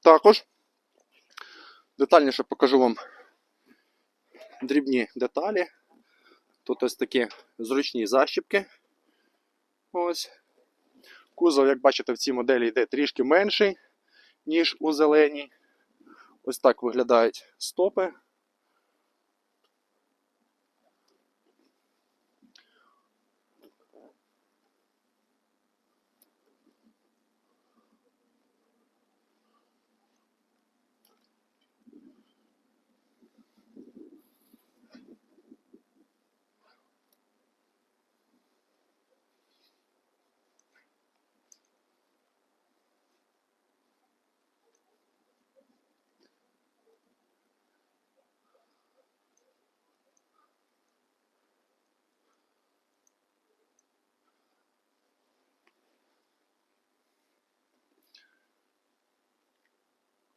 Також детальніше покажу вам дрібні деталі. Тут ось такі зручні защіпки. Ось. Кузов, як бачите, в цій моделі йде трішки менший, ніж у зеленій. Ось так виглядають стопи.